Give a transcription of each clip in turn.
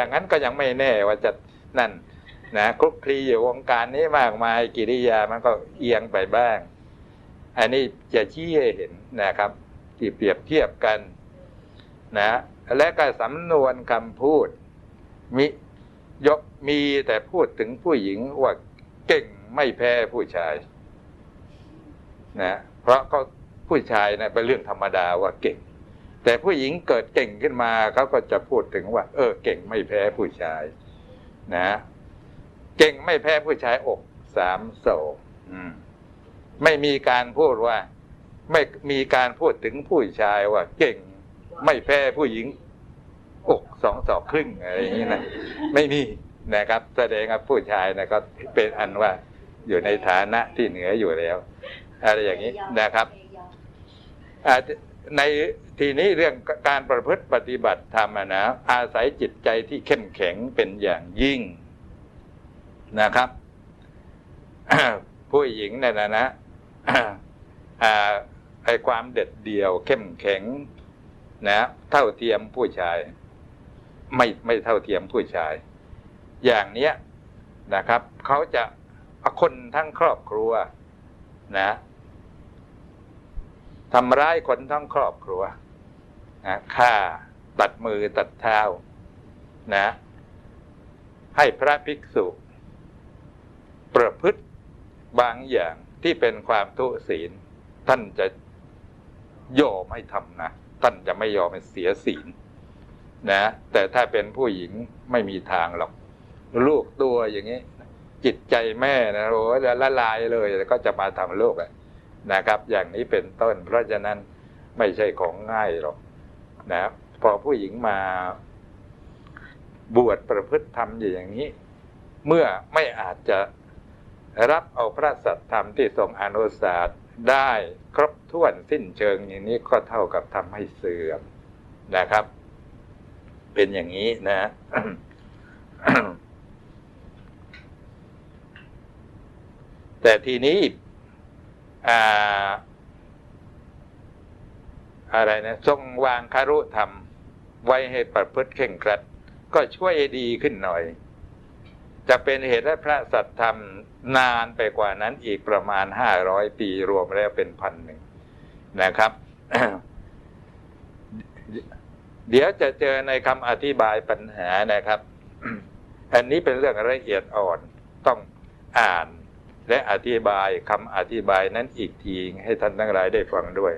อย่างนั้นก็ยังไม่แน่ว่าจะนั่นนะคลุกคลีอยู่วงการนี้มากมายกิริยามันก็เอียงไปบ้าง อันนี้จะชี้ให้เห็นนะครับที่เปรียบเทียบกันนะ และก็สำนวนคำพูดมิยกมีแต่พูดถึงผู้หญิงว่าเก่งไม่แพ้ผู้ชายนะเพราะก็ผู้ชายนะเป็นเรื่องธรรมดาว่าเก่ง แต่ผู้หญิงเกิดเก่งขึ้นมาเขาก็จะพูดถึงว่า เออ เก่งไม่แพ้ผู้ชาย นะ เก่งไม่แพ้ผู้ชายอกสามโศกไม่มีการพูดว่า ไม่มีการพูดถึงผู้ชายว่า เก่งไม่แพ้ผู้หญิงอกสองศอกครึ่งอะไรอย่างนี้นะไม่มีนะครับ แสดงว่าผู้ชายนะก็เป็นอันว่าอยู่ในฐานะที่เหนืออยู่แล้วอะไรอย่างนี้นะครับใน ทีนี้เรื่องการประพฤติปฏิบัติธรรมนะอาศัยจิตใจที่เข้มแข็งเป็นอย่างยิ่งนะครับ ผู้หญิงเนี่ยนะนะไอความเด็ดเดี่ยวเข้มแข็งนะ เท่าเทียมผู้ชาย ไม่ไม่เท่าเทียมผู้ชาย อย่างเนี้ยนะครับเขาจะคนทั้งครอบครัวนะทำร้ายคนทั้งครอบครัว นะฆ่าตัดมือตัดเท้านะให้พระภิกษุ ประพฤติบางอย่างที่เป็นความทุศีล ท่านจะยอมให้ทำนะ ท่านจะไม่ยอมให้เสียศีลนะ แต่ถ้าเป็นผู้หญิงไม่มีทางหรอก ลูกตัวอย่างนี้ จิตใจแม่นะโอ้จะละลายเลยก็จะมาทำลูกนะครับ อย่างนี้เป็นต้น เพราะฉะนั้นไม่ใช่ของง่ายหรอก นะพอผู้หญิงมาบวชประพฤติธรรมอย่างนี้ เมื่อไม่อาจจะรับเอาพระสัตธรรมที่ทรงอนุสาสได้ครบถ้วนสิ้นเชิงอย่างนี้ก็เท่ากับทำให้เสื่อมนะครับ เป็นอย่างนี้นะ แต่ทีนี้อ อะไรนะทรงวางคารุธรรม ไว้ให้ประพฤติเข่งครัด ก็ช่วยดีขึ้นหน่อย จะเป็นเหตุให้พระสัตธรรมนานไปกว่านั้นอีกประมาณห้าร้อยปีรวมแล้วเป็นพันหนึ่งนะครับ เดี๋ยวจะเจอในคำอธิบายปัญหานะครับ อันนี้เป็นเรื่องละเอียดอ่อนต้องอ่านและอธิบายคำอธิบายนั้นอีกทีให้ท่านทั้งหลายได้ฟังด้วย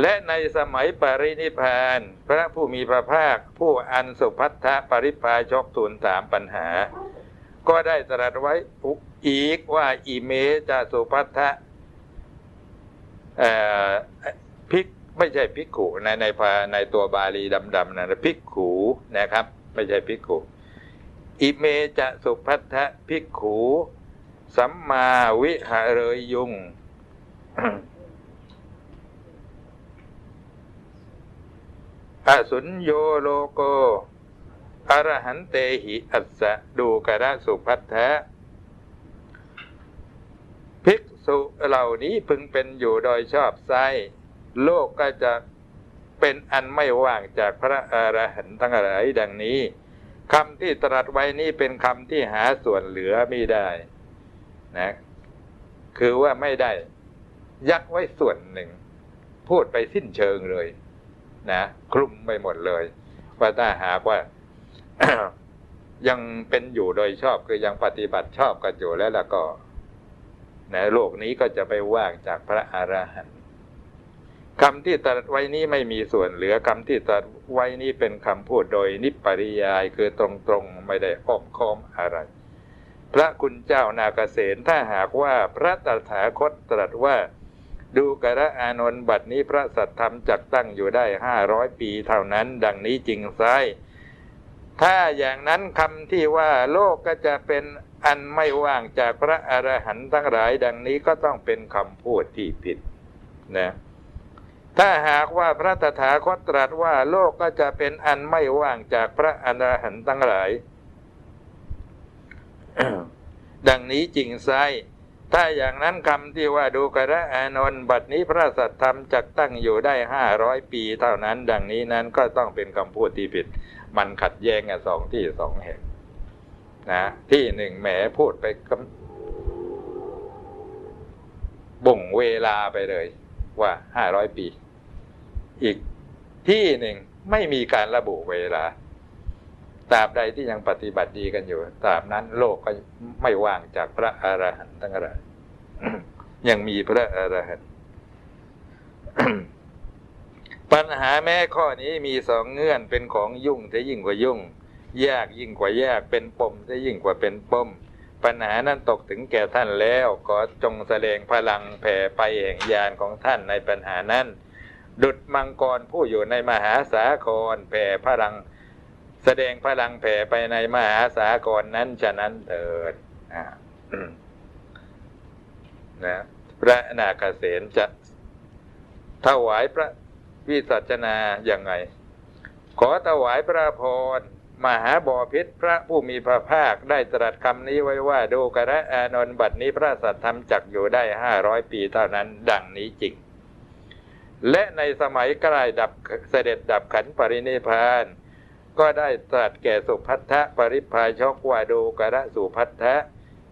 และในสมัยปรินิพาน พระผู้มีพระภาค ผู้อันสุพัทธปริพาชกทูลถามปัญหา ก็ได้ตรัสไว้อีกว่าอิเมจะสุพัทธะพิกไม่ใช่พิกขุในในาในตัวบาลีดำๆนะพิกขูนะครับ ไม่ใช่พิกขุอิเมจะสุพัทธภิกขูสัมมาวิหารยยุง อสุญโยโลโกอรหันเตหิอัสสะดูกระสุพัทธะภิกษุเหล่านี้พึงเป็นอยู่โดยชอบไซโลกก็จะเป็นอันไม่ว่างจากพระอรหันต์ทั้งหลายดังนี้คำที่ตรัสไว้นี้เป็นคำที่หาส่วนเหลือไม่ได้นะคือว่าไม่ได้ ยักไว้ส่วนหนึ่ง พูดไปสิ้นเชิงเลย นะคลุมไปหมดเลย ว่าถ้าหากว่ายังเป็นอยู่โดยชอบคือยังปฏิบัติชอบกันอยู่แล้วล้วก็นะโลกนี้ก็จะไปว่างจากพระอรหันต์คำที่ตรัสไว้นี้ไม่มีส่วนเหลือคำที่ตรัสไว้นี้เป็นคำพูดโดยนิปริยายคือตรงๆไม่ได้อ้อมค้อมอะไร พระคุณเจ้านาเกษตรถ้าหากว่าพระตถาคตตรัสว่า ดูกระอานนท์บัดนี้พระสัตธรรมจักตั้งอยู่ได้ห้าร้อยปีเท่านั้น ดังนี้จริงไซถ้าอย่างนั้นคำที่ว่าโลกก็จะเป็นอันไม่ว่างจากพระอรหันต์ทั้งหลาย ดังนี้ก็ต้องเป็นคำพูดที่ผิดนะถ้าหากว่าพระตถาคตตรัสว่าโลกก็จะเป็นอันไม่ว่างจากพระอรหันต์ทั้งหลาย ดังนี้จริงไซ ถ้าอย่างนั้นคำที่ว่าดูกระอานนท์บัดนี้พระสัทธรรมจักตั้งอยู่ได้ห้าร้อยปีเท่านั้น ดังนี้นั้นก็ต้องเป็นคำพูดที่ผิด มันขัดแย้งกันสองที่สองแห่งนะที่หนึ่งแหมพูดไปบ่งเวลาไปเลย ว่าห้าร้อยปี อีกที่หนึ่งไม่มีการระบุเวลา ตราบใดที่ยังปฏิบัติดีกันอยู่ตราบนั้นโลกก็ไม่ว่างจากพระอรหันต์ทั้งหลายยังมีพระอรหันต์ปัญหาแม้ข้อนี้มีสองเงื่อนเป็นของยุ่งจะยิ่งกว่ายุ่ง ยากยิ่งกว่ายากเป็นปมจะยิ่งกว่าเป็นปมปัญหานั้นตกถึงแก่ท่านแล้วขอจงแสดงพลังแผ่ไปแห่งญาณของท่านในปัญหานั้น ดุดมังกรผู้อยู่ในมหาสาครแผ่พลัง แสดงพลังแผ่ไปในมหาสากรนั้นฉะนั้นเถิดนะพระนาคเษนจะถวายพระวิสัชนาอย่างไง ขอถวายพระพรมหาบอพิษพระผู้มีพระภาคได้ตรัสคำนี้ไว้ว่าดูกระอานนท์บัดนี้พระสัตธรรมจักอยู่ได้ห้าร้อยปีเท่านั้น ดังนี้จริง และในสมัยใกล้ดับเสด็จดับขันปรินิพาน ก็ได้ตรัสแก่สุพัทธะปริพายชกวาดูกระสุพัทธะ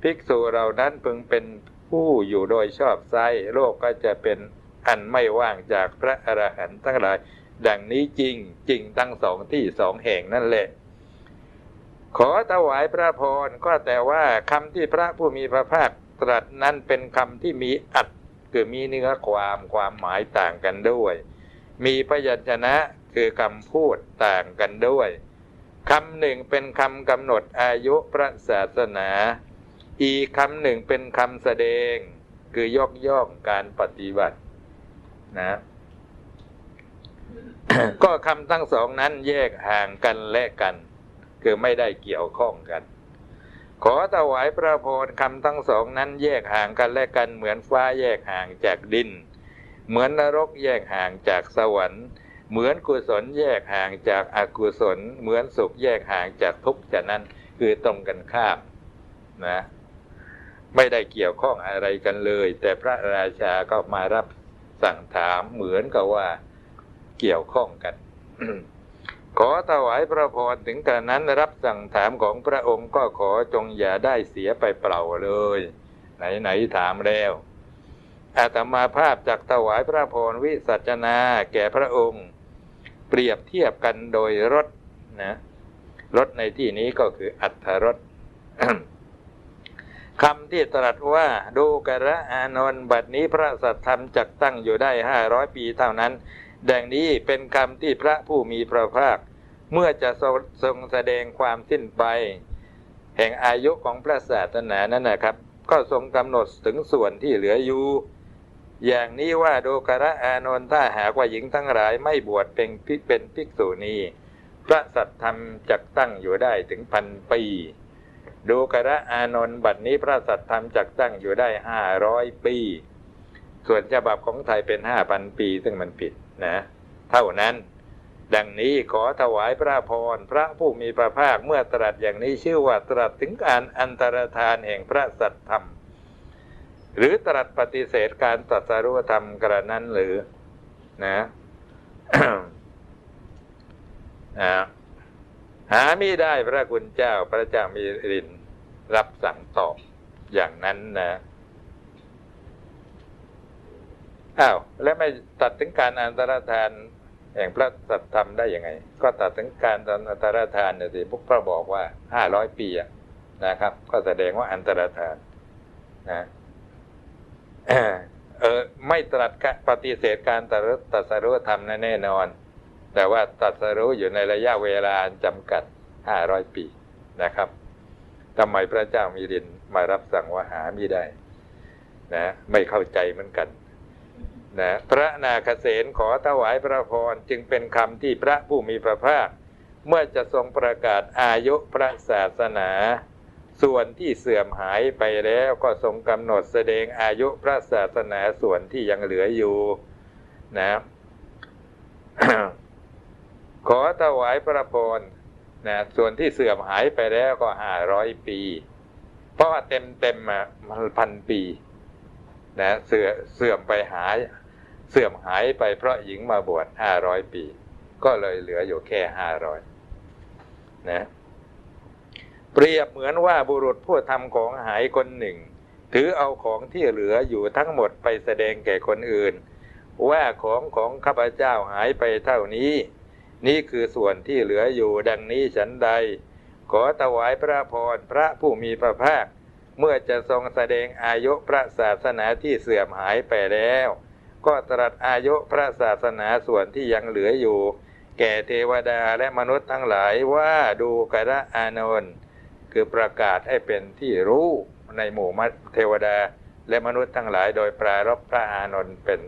ภิกษุเหล่านั้นพึงเป็นผู้อยู่โดยชอบไซโลกก็จะเป็นอันไม่ว่างจากพระอรหันต์ทั้งหลาย ดังนี้จริงจริงทั้งสองที่สองแห่งนั่นแหละ ขอถวายพระพรก็แต่ว่าคำที่พระผู้มีพระภาคตรัสนั้นเป็นคำที่มีอัดคือมีเนื้อความความหมายต่างกันด้วย มีพยัญชนะ คือคำพูดต่างกันด้วยคำหนึ่งเป็นคำกำหนดอายุพระศาสนา อีกคำหนึ่งเป็นคำแสดง คือยกย่องการปฏิบัตินะก็คำทั้งสองนั้นแยกห่างกันและกัน คือไม่ได้เกี่ยวข้องกัน ขอถวายพระพรคำทั้งสองนั้นแยกห่างกันและกันเหมือนฟ้าแยกห่างจากดิน เหมือนนรกแยกห่างจากสวรรค์ เหมือนกุศลแยกห่างจากอากุศล เหมือนสุขแยกห่างจากทุกข์จากนั้นคือตรงกันข้ามนะไม่ได้เกี่ยวข้องอะไรกันเลย แต่พระราชาก็มารับสั่งถามเหมือนกับว่าเกี่ยวข้องกัน ขอถวายพระพรถึงกระนั้นรับสั่งถามของพระองค์ก็ขอจงอย่าได้เสียไปเปล่าเลย ไหนไหนถามแล้วอาตมาภาพจากถวายพระพรวิสัชนาแก่พระองค์ เปรียบเทียบกันโดยรถนะรถในที่นี้ก็คืออัตถรถคำที่ตรัสว่าดูกระอานนท์บัดนี้พระสัทธรรมจักตั้งอยู่ได้ห้าร้อยปีเท่านั้น ดังนี้เป็นคำที่พระผู้มีพระภาค เมื่อจะทรงแสดงความสิ้นไป แห่งอายุของพระศาสนานั้นนะครับ ก็ทรงกำหนดถึงส่วนที่เหลืออยู่ อย่างนี้ว่าโดกระอานนท์ถ้าหากว่าหญิงทั้งหลายไม่บวชเป็นเป็นภิกษุณีพระสัตธรรมจักตั้งอยู่ได้ถึงพันปี ดูกระอานนท์บัดนี้พระสัตธรรมจักตั้งอยู่ได้ห้าร้อยปี ส่วนฉบับของไทยเป็นห้าพันปีซึ่งมันผิดนะ เท่านั้น ดังนี้ขอถวายพระพรพระผู้มีพระภาคเมื่อตรัสอย่างนี้ชื่อว่าตรัสถึงการอันตรธานแห่งพระสัตธรรม หรือตรัสปฏิเสธการตรัสรู้ธรรมกระนั้นหรือนะหาไม่ได้พระคุณเจ้าพระเจ้ามีรินรับสั่งตอบอย่างนั้นนะอ้าวแล้วไม่ตัดถึงการอันตรธานแห่งพระสัตธรรมได้ยังไง ก็ตัดถึงการอันตรธานเนี่ยสิพวกพระบอกว่าห้าร้อยปีนะครับ ก็แสดงว่าอันตรธานนะ เออไม่ตรัสปฏิเสธการตัดสรู้ธรรมแน่นอน แต่ว่าตัดสรู้อยู่ในระยะเวลาจำกัดห้าร้อยปีนะครับทำไมพระเจ้ามีดินมารับสั่งว่าหาไม่ได้นะไม่เข้าใจเหมือนกันนะพระนาคเษนขอถวายพระพรจึงเป็นคำที่พระผู้มีพระภาค เมื่อจะทรงประกาศอายุพระศาสนา ส่วนที่เสื่อมหายไปแล้วก็ทรงกำหนดแสดงอายุพระศาสนาส่วนที่ยังเหลืออยู่นะขอถวายพระพรนะส่วนที่เสื่อมหายไปแล้วก็ห้าร้อยปี เพราะว่าเต็มเต็มมาพันปีนะเสื่อเสื่อมไปหาย เสื่อมหายไปเพราะหญิงมาบวชห้าร้อยปี ก็เลยเหลืออยู่แค่ห้าร้อยนะ เปรียบเหมือนว่าบุรุษผู้ทำของหายคนหนึ่ง ถือเอาของที่เหลืออยู่ทั้งหมดไปแสดงแก่คนอื่น ว่าของของข้าพเจ้าหายไปเท่านี้ นี่คือส่วนที่เหลืออยู่ดังนี้ฉันใด ขอถวายพระพรพระผู้มีพระภาค เมื่อจะทรงแสดงอายุพระศาสนาที่เสื่อมหายไปแล้ว ก็ตรัสอายุพระศาสนาส่วนที่ยังเหลืออยู่ แก่เทวดาและมนุษย์ทั้งหลายว่าดูกระอานนท์ คือประกาศให้เป็นที่รู้ในหมู่มเทวดา และมนุษย์ทั้งหลาย โดยปรารบพระอานนท์เป็น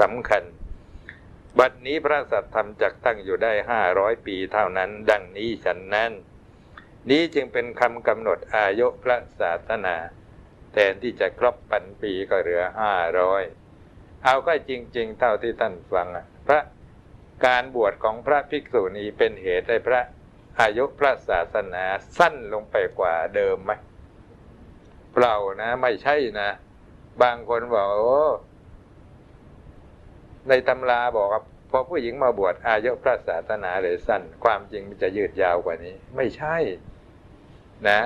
สำคัญ บัดนี้พระสัตธรรมจักตั้งอยู่ได้ห้าร้อยปีเท่านั้น ดังนี้ฉันนั้น นี้จึงเป็นคำกำหนดอายุพระศาสนา แทนที่จะครบปันปีก็เหลือห้าร้อยเอาก็จริง ๆ เท่าที่ท่านฟังพระการบวชของพระภิกษุนี้เป็นเหตุให้พระ อายุพระศาสนาสั้นลงไปกว่าเดิมไหมเปล่านะ ไม่ใช่นะ บางคนบอกโอ้ในตำราบอกพอผู้หญิงมาบวชอายุพระศาสนาเลยสั้น ความจริงมันจะยืดยาวกว่านี้ ไม่ใช่ นะ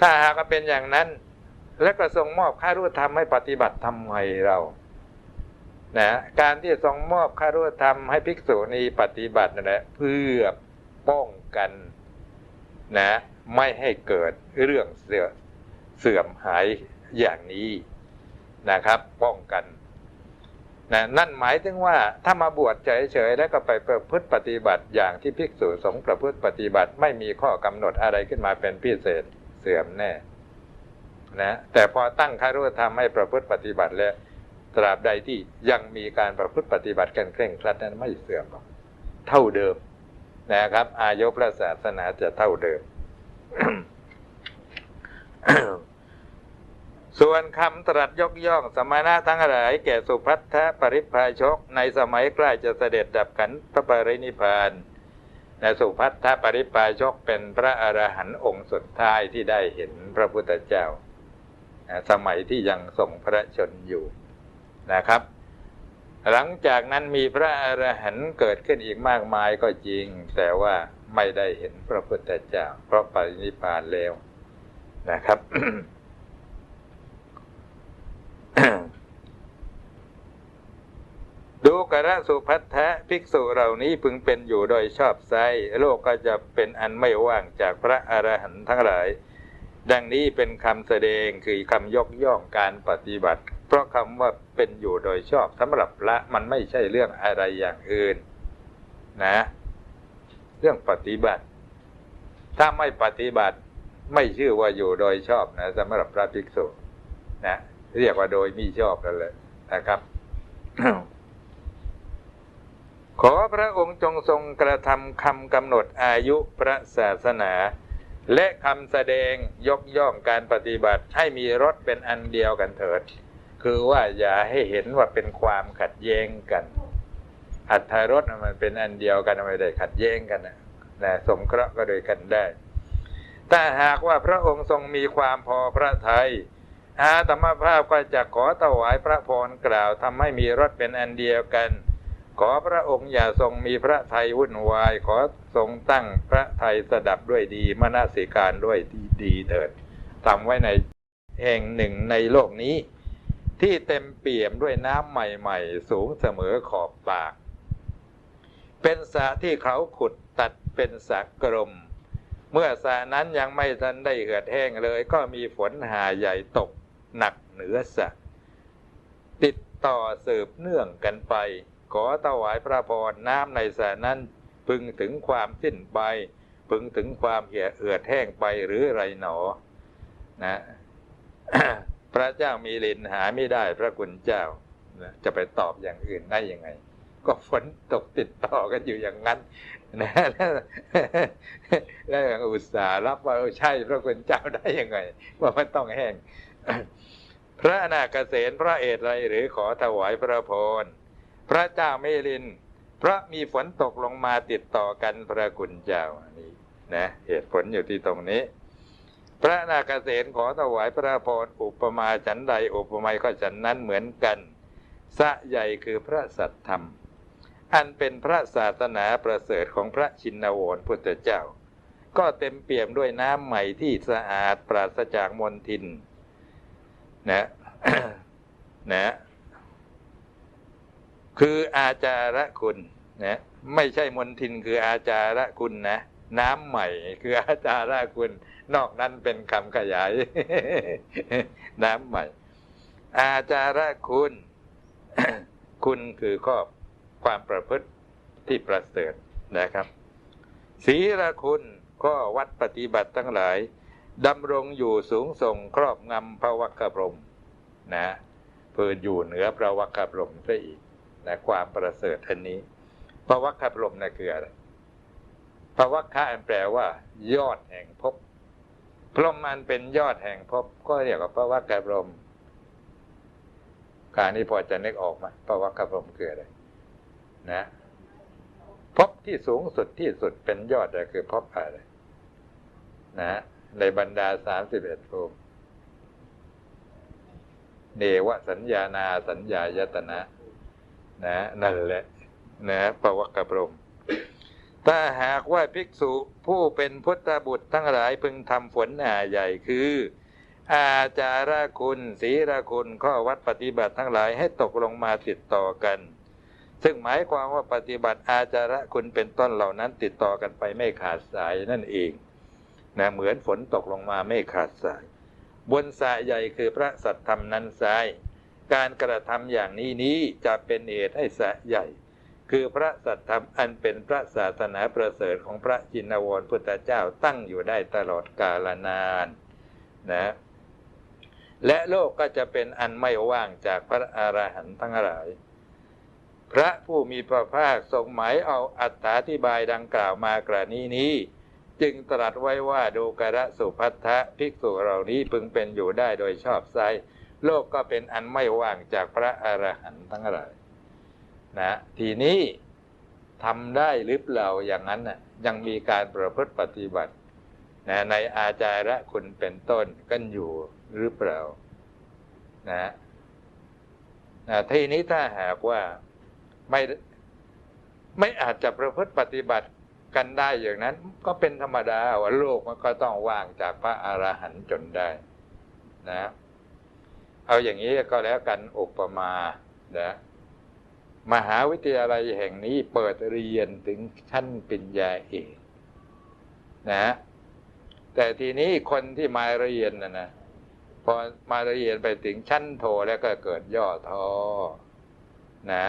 ถ้าหากเป็นอย่างนั้น และก็ทรงมอบค่ารู้ธรรมให้ปฏิบัติทำไมเรานะการที่ทรงมอบค่ารู้ธรรมให้ภิกษุณีปฏิบัตินั่นแหละเพื่อ ป้องกันนะไม่ให้เกิดเรื่องเสื่อเสื่อมหายอย่างนี้นะครับ ป้องกันนะนั่นหมายถึงว่าถ้ามาบวชเฉยๆแล้วก็ไปประพฤติปฏิบัติอย่างที่ภิกษุสงฆ์ประพฤติปฏิบัติ ไม่มีข้อกำหนดอะไรขึ้นมาเป็นพิเศษเสื่อมแน่นะแต่พอตั้งคารุธรรมให้ประพฤติปฏิบัติแล้วตราบใดที่ยังมีการประพฤติปฏิบัติกันเคร่งครัดนั้นไม่เสื่อมเท่าเดิม นะครับ อายุพระศาสนาจะเท่าเดิม ส่วนคำตรัสยกย่องสมณะทั้งหลายแก่สุพัทธปริพาชก ในสมัยใกล้จะเสด็จดับขันพระปรินิพานในสุพัทธปริพาชกเป็นพระอรหันต์องค์สุดท้ายที่ได้เห็นพระพุทธเจ้า สมัยที่ยังทรงพระชนอยู่นะครับ หลังจากนั้นมีพระอรหันต์เกิดขึ้นอีกมากมายก็จริง แต่ว่าไม่ได้เห็นพระพุทธเจ้า เพราะปรินิพานแล้วนะครับดูกระสุพัทธะภิกษุเหล่านี้พึงเป็นอยู่โดยชอบไซโลกก็จะเป็นอันไม่ว่างจากพระอรหันต์ทั้งหลาย ดังนี้เป็นคำแสดงคือคำยกย่องการปฏิบัติ เพราะคำว่าเป็นอยู่โดยชอบสำหรับละมันไม่ใช่เรื่องอะไรอย่างอื่น นะ เรื่องปฏิบัติ ถ้าไม่ปฏิบัติไม่ชื่อว่าอยู่โดยชอบนะสำหรับพระภิกษุนะเรียกว่าโดยมิชอบนั่นแหละนะครับ ขอพระองค์จงทรงกระทำคำกำหนดอายุพระศาสนา และคำแสดงยกย่องการปฏิบัติให้มีรสเป็นอันเดียวกันเถิด คือว่าอย่าให้เห็นว่าเป็นความขัดแย้งกัน อัตรสมันเป็นอันเดียวกันไม่ได้ขัดแย้งกันนะนะสมเคราะห์ก็โดยกันได้ถ้าหากว่าพระองค์ทรงมีความพอพระทัยอาตมาภาพก็จะขอถวายพระพรกล่าวทำให้มีรถเป็นอันเดียวกัน ขอพระองค์อย่าทรงมีพระไทยวุ่นวาย ขอทรงตั้งพระไทยสดับด้วยดีมนาสิการด้วยดีดีเถิดทำไว้ในแห่งหนึ่งในโลกนี้ ที่เต็มเปี่ยมด้วยน้ำใหม่ๆ สูงเสมอขอบปาก เป็นสระที่เขาขุดตัดเป็นสระกลม เมื่อสระนั้นยังไม่ทันได้เหือดแห้งเลย ก็มีฝนหาใหญ่ตกหนักเหนือสระติดต่อสืบเนื่องกันไป ขอถวายพระพรน้ำในสระนั้นพึงถึงความสิ้นไป พึงถึงความเหี่ยเอือดแห้งไปหรือไรหนอ นะ พระเจ้ามีลินหาไม่ได้พระคุณเจ้าจะไปตอบอย่างอื่นได้ยังไง ก็ฝนตกติดต่อกันอยู่อย่างนั้นนะแล้วอุตส่าห์รับว่าใช่พระคุณเจ้าได้ยังไง ว่ามันต้องแห้ง พระนาคเษนพระเอตไรหรือขอถวายพระพรพระเจ้าเมลินพระมีฝนตกลงมาติดต่อกันพระคุณเจ้านี่นะ เหตุผลอยู่ที่ตรงนี้ พระนาคเษนขอถวายพระพรอุปมาฉันใดอุปไมยก็ฉันนั้นเหมือนกันสะใหญ่คือพระสัตธรรม อันเป็นพระศาสนาประเสริฐของพระชินวรพุทธเจ้า ก็เต็มเปี่ยมด้วยน้ำใหม่ที่สะอาดปราศจากมลทินนะนะคืออาจาระคุณนะไม่ใช่มนทินคืออาจาระคุณนะ น้ำใหม่คืออาจาระคุณ นอกนั้นเป็นคำขยาย น้ำใหม่ อาจาระคุณ คุณคือข้อความประพฤติที่ประเสริฐนะครับ ศีลคุณก็วัดปฏิบัติทั้งหลายดำรงอยู่สูงส่งครอบงำพระวัคคพรมนะเพื่ออยู่เหนือพระวัคคพรมซะอีกนะความประเสริฐอันนี้พระวัคคพรมนะคืออะไรพระวัคคะแปลว่า ยอดแห่งภพ พรหมมันเป็นยอดแห่งภพก็เรียกว่าพระวัคคพรมการนี้พอจะนึกออกไหมพระวัคคพรมคืออะไรนะภพที่สูงสุดที่สุดเป็นยอดคือภพอะไรนะในบรรดาสามสิบเอ็ดภูมิเนวสัญญานาสัญญายตนะ นะ นั่นแหละ นะปวักกะพรม ถ้าหากว่าภิกษุผู้เป็นพุทธบุตรทั้งหลายพึงทำฝนหนาใหญ่คือ อาจาระคุณศีรคุณข้อวัดปฏิบัติทั้งหลายให้ตกลงมาติดต่อกัน ซึ่งหมายความว่าปฏิบัติอาจาระคุณเป็นต้นเหล่านั้นติดต่อกันไปไม่ขาดสายนั่นเองนะเหมือนฝนตกลงมาไม่ขาดสาย บนสายใหญ่คือพระสัตธรรมนั้นสาย การกระทำอย่างนี้นี้จะเป็นเหตุให้สายใหญ่ คือพระสัตธรรมอันเป็นพระศาสนาประเสริฐของพระจินวรพุทธเจ้าตั้งอยู่ได้ตลอดกาลนานนะและโลกก็จะเป็นอันไม่ว่างจากพระอรหันต์ทั้งหลาย พระผู้มีพระภาคทรงหมายเอาอัตถาธิบายดังกล่าวมากรณีนี้ จึงตรัสไว้ว่าดูกระสุพัทธะภิกษุเหล่านี้พึงเป็นอยู่ได้โดยชอบไซโลกก็เป็นอันไม่ว่างจากพระอรหันต์ทั้งหลาย นะทีนี้ทำได้หรือเปล่าอย่างนั้นน่ะยังมีการประพฤติปฏิบัตินะในอาจาระคุณเป็นต้นกันอยู่หรือเปล่านะนะทีนี้ถ้าหากว่าไม่ไม่อาจจะประพฤติปฏิบัติกันได้อย่างนั้น ก็เป็นธรรมดาว่าโลกมันก็ต้องว่างจากพระอรหันต์จนได้นะ เอาอย่างนี้ก็แล้วกันอุปมานะ มหาวิทยาลัยแห่งนี้เปิดเรียนถึงชั้นปริญญาเอกนะแต่ทีนี้คนที่มาเรียนนะนะพอมาเรียนไปถึงชั้นโทแล้วก็เกิดย่อท้อนะ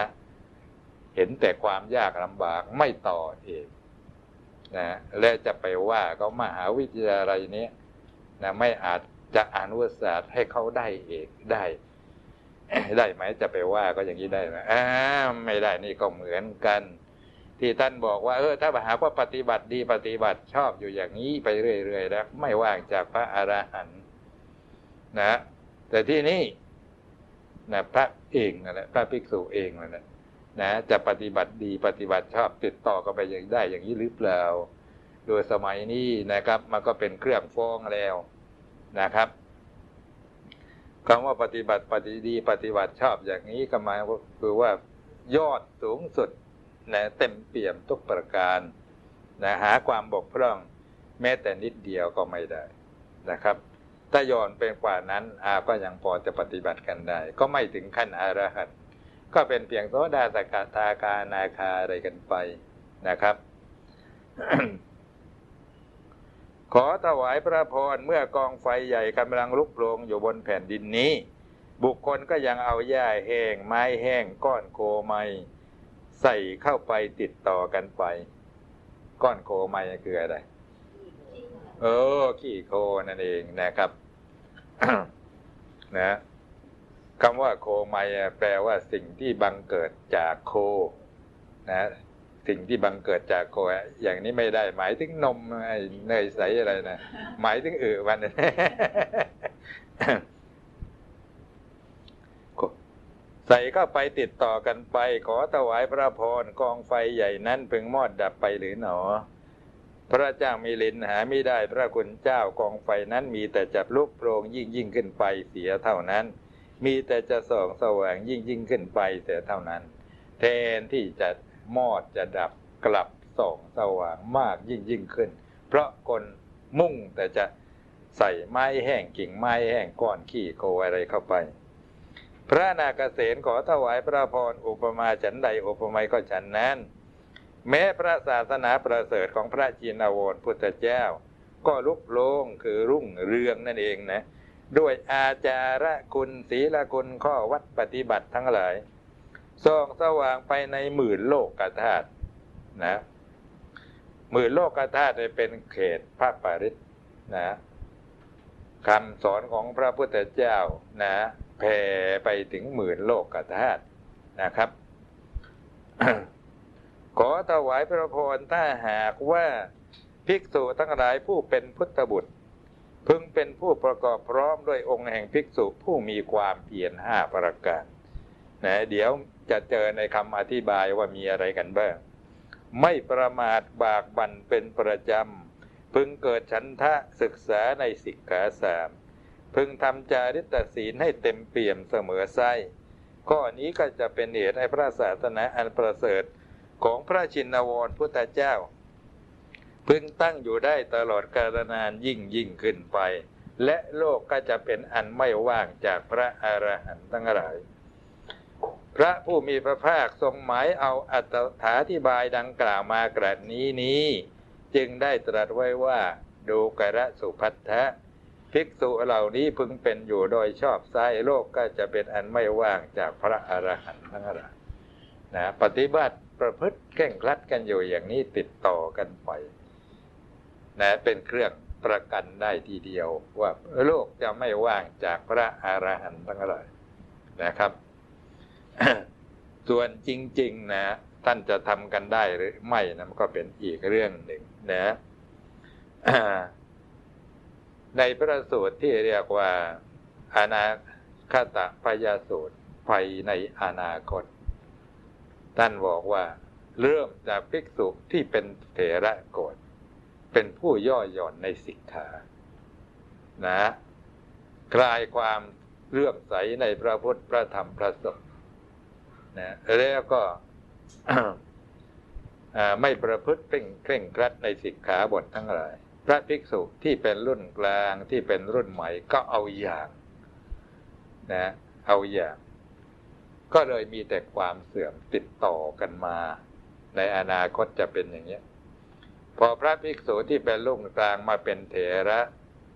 เห็นแต่ความยากลำบากไม่ต่อเองนะและจะไปว่าเขามหาวิทยาลัยนี้นะไม่อาจจะอนุศาสตร์ให้เขาได้เอกได้ ได้ไหมจะไปว่าก็อย่างนี้ได้ไหมอ่าไม่ได้นี่ก็เหมือนกัน ที่ท่านบอกว่า เออ ถ้าหากว่าปฏิบัติดีปฏิบัติชอบอยู่อย่างนี้ไปเรื่อยๆแล้วไม่ว่างจากพระอรหันต์นะ แต่ที่นี่นะพระเองนั่นแหละพระภิกษุเองนั่นแหละนะจะปฏิบัติดีปฏิบัติชอบติดต่อกันไปอย่างได้อย่างนี้หรือเปล่า โดยสมัยนี้นะครับ มันก็เป็นเครื่องฟ้องแล้วนะครับ คำว่าปฏิบัติปฏิดีปฏิบัติชอบอย่างนี้ก็หมายคือว่ายอดสูงสุดนะเต็มเปี่ยมทุกประการนะหาความบกพร่องแม้แต่นิดเดียวก็ไม่ได้นะครับ ถ้าย้อนเป็นกว่านั้นอาก็ยังพอจะปฏิบัติกันได้ ก็ไม่ถึงขั้นอรหันต์ก็เป็นเพียงโสดาสกทาคานาคาอะไรกันไปนะครับ ขอถวายพระพรเมื่อกองไฟใหญ่กำลังลุกโผลงอยู่บนแผ่นดินนี้ บุคคลก็ยังเอาหญ้าแห้ง ไม้แห้ง ก้อนโคไมใส่เข้าไปติดต่อกันไป ก้อนโคไมคืออะไรเออขี้โคนั่นเองนะครับนะคำว่าโคไมแปลว่าสิ่งที่บังเกิดจากโค นะ สิ่งที่บังเกิดจากโคอย่างนี้ไม่ได้ หมายถึงนมเนยใสอะไรนะหมายถึงอือวันใส่เข้าไปติดต่อกันไป ขอถวายพระพรกองไฟใหญ่นั้นพึงมอดดับไปหรือหนอ พระเจ้ามีลินหาไม่ได้พระคุณเจ้ากองไฟนั้นมีแต่จับลุกโปรงยิ่งยิ่งขึ้นไปเสียเท่านั้น มีแต่จะส่องสว่างยิ่งยิ่งขึ้นไปเสียเท่านั้น แทนที่จะ มอดจะดับกลับส่องสว่างมากยิ่งยิ่งขึ้น เพราะคนมุ่งแต่จะใส่ไม้แห้งกิ่งไม้แห้งก้อนขี้โคอะไรเข้าไป พระนาคเษนขอถวายพระพรอุปมาฉันใดอุปไมยก็ฉันนั้น แม้พระศาสนาประเสริฐของพระจีนาวรพุทธเจ้า ก็ลุกโลงคือรุ่งเรืองนั่นเองนะ ด้วยอาจาระคุณศีลคุณข้อวัดปฏิบัติทั้งหลาย ส่องสว่างไปในหมื่นโลกกธาตุนะหมื่นโลกกธาตุเป็นเขตพระปริศนะคำสอนของพระพุทธเจ้านะแผ่ไปถึงหมื่นโลกกธาตุนะครับ ขอถวายพระพรถ้าหากว่าภิกษุทั้งหลายผู้เป็นพุทธบุตร พึงเป็นผู้ประกอบพร้อมด้วยองค์แห่งภิกษุผู้มีความเพียรห้าประการนะเดี๋ยว จะเจอในคำอธิบายว่ามีอะไรกันบ้าง ไม่ประมาทบากบั่นเป็นประจำ พึงเกิดฉันทะศึกษาในสิกขาสาม พึงทำจาริตศีลให้เต็มเปี่ยมเสมอไส้ข้อนี้ก็จะเป็นเหตุให้พระศาสนาอันประเสริฐของพระชินวรพุทธเจ้า พึงตั้งอยู่ได้ตลอดกาลนานยิ่งยิ่งขึ้นไป และโลกก็จะเป็นอันไม่ว่างจากพระอรหันต์ทั้งหลาย พระผู้มีพระภาคทรงหมายเอาอัตถาธิบายดังกล่าวมากระนี้นี้ จึงได้ตรัสไว้ว่า ดูกระสุพัทธะภิกษุเหล่านี้พึงเป็นอยู่โดยชอบไซโลกก็จะเป็นอันไม่ว่างจากพระอรหันต์ทั้งหลายนะปฏิบัติประพฤติเข่งครัดกันอยู่อย่างนี้ติดต่อกันไปนะเป็นเครื่องประกันได้ทีเดียวว่าโลกจะไม่ว่างจากพระอรหันต์ทั้งหลายนะครับ ส่วนจริง ๆ นะ ท่านจะทำกันได้หรือไม่นะมันก็เป็นอีกเรื่องหนึ่งนะในพระสูตรที่เรียกว่าอนาคตพยาสูตรภัยในอนาคต ท่านบอกว่า เริ่มจากภิกษุที่เป็นเถระโกรธเป็นผู้ย่อหย่อนในสิกขานะ คลายความเลื่อมใสในพระพุทธพระธรรมพระสงฆ์ นะแล้วก็ไม่ประพฤติเพ่งเคร่งครัดในสิกขาบททั้งหลาย พระภิกษุที่เป็นรุ่นกลางที่เป็นรุ่นใหม่ก็เอาอย่างนะเอาอย่าง ก็เลยมีแต่ความเสื่อมติดต่อกันมา ในอนาคตจะเป็นอย่างนี้พอพระภิกษุที่เป็นรุ่นกลางมาเป็นเถระ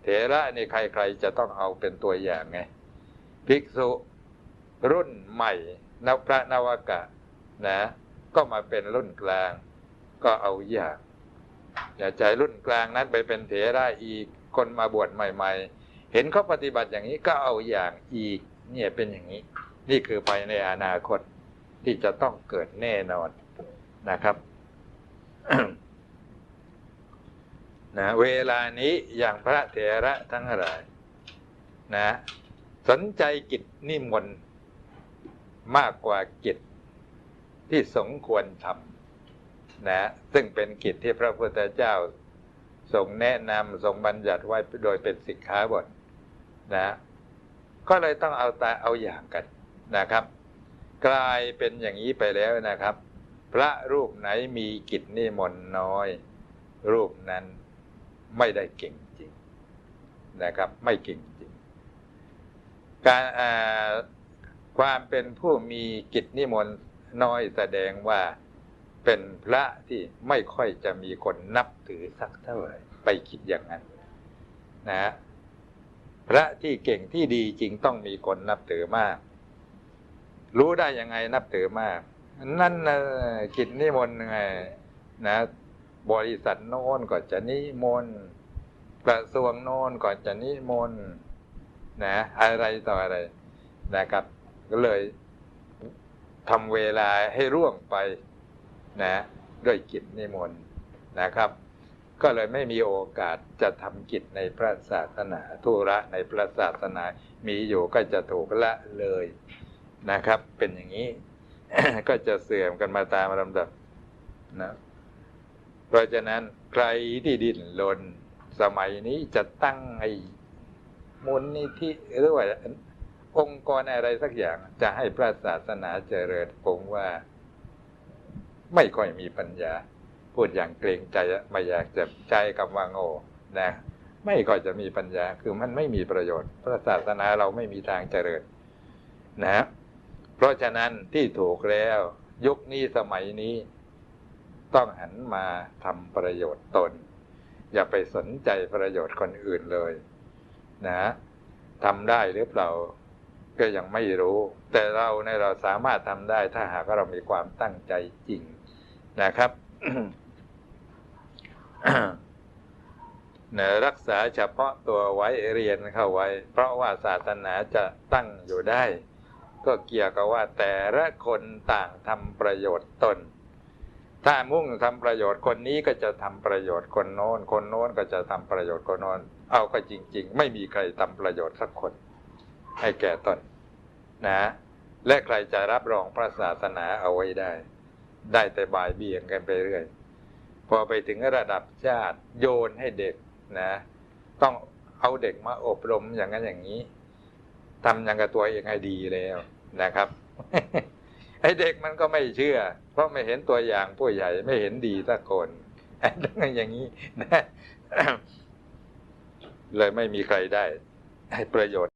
เถระนี่ใครๆจะต้องเอาเป็นตัวอย่างไงภิกษุรุ่นใหม่ นพระนวกะนะ ก็มาเป็นรุ่นกลาง ก็เอาอย่างอย่าใจรุ่นกลางนั้นไปเป็นเถระอีกคนมาบวชใหม่ ๆ เห็นเขาปฏิบัติอย่างนี้ก็เอาอย่างอีก เนี่ยเป็นอย่างนี้ นี่คือไปในอนาคตที่จะต้องเกิดแน่นอนนะครับนะเวลานี้อย่างพระเถระทั้งหลายนะ สนใจกิจนิมนต์ มากกว่ากิจที่สมควรทำนะซึ่งเป็นกิจที่พระพุทธเจ้าทรงแนะนำทรงบัญญัติไว้โดยเป็นสิกขาบทนะ ก็เลยต้องเอาตาเอาอย่างกันนะครับ กลายเป็นอย่างนี้ไปแล้วนะครับ พระรูปไหนมีกิจนิมนต์น้อย รูปนั้นไม่ได้เก่งจริงนะครับ ไม่เก่งจริง การ ความเป็นผู้มีกิจนิมนต์น้อยแสดงว่าเป็นพระที่ไม่ค่อยจะมีคนนับถือสักเท่าไหร่ไปคิดอย่างนั้นนะ พระที่เก่งที่ดีจริงต้องมีคนนับถือมาก รู้ได้ยังไงนับถือมาก นั่นนะกิจนิมนต์ไงนะ บริษัทโน้นก็จะนิมนต์กระทรวงโน้นก็จะนิมนต์นะ อะไรต่ออะไรนะครับ ก็เลยทำเวลาให้ร่วงไปนะด้วยกิจนิมนต์นะครับ ก็เลยไม่มีโอกาสจะทำกิจในพระศาสนาทุระในพระศาสนามีอยู่ก็จะถูกละเลยนะครับ เป็นอย่างนี้ ก็จะเสื่อมกันมาตามลำดับนะเพราะฉะนั้นใครที่ดิ้นรนสมัยนี้จะตั้งไอ้มูลนิธิหรือว่า องค์กรอะไรสักอย่างจะให้พระศาสนาเจริญผมว่า ไม่ค่อยมีปัญญา พูดอย่างเกรงใจไม่อยากจะใช้คำว่าโง่นะ ไม่ค่อยจะมีปัญญาคือมันไม่มีประโยชน์ พระศาสนาเราไม่มีทางเจริญ นะ เพราะฉะนั้นที่ถูกแล้ว ยุคนี้สมัยนี้ ต้องหันมาทำประโยชน์ตน อย่าไปสนใจประโยชน์คนอื่นเลย นะทำได้หรือเปล่า ก็ยังไม่รู้ แต่เราในเราสามารถทำได้ ถ้าหากว่าเรามีความตั้งใจจริงนะครับเนอรักษาเฉพาะตัวไว้เรียนเข้าไว้ เพราะว่าศาสนาจะตั้งอยู่ได้ ก็เกี่ยวกับว่าแต่ละคนต่างทำประโยชน์ตน ถ้ามุ่งทำประโยชน์คนนี้ก็จะทำประโยชน์คนโน้น คนโน้นก็จะทำประโยชน์คนโน้น เอาก็จริง ๆ ไม่มีใครทำประโยชน์สักคน ให้แก่ตนนะ และใครจะรับรองพระศาสนาเอาไว้ได้ ได้แต่บ่ายเบี่ยงกันไปเรื่อย พอไปถึงระดับชาติโยนให้เด็กนะ ต้องเอาเด็กมาอบรมอย่างนั้นอย่างนี้ทำอย่างกับตัวเองให้ดีแล้วนะครับไอ้เด็กมันก็ไม่เชื่อ เพราะไม่เห็นตัวอย่างผู้ใหญ่ไม่เห็นดีสักคนไอ้เรื่องอย่างนี้นะเลยไม่มีใครได้ ให้ประโยชน์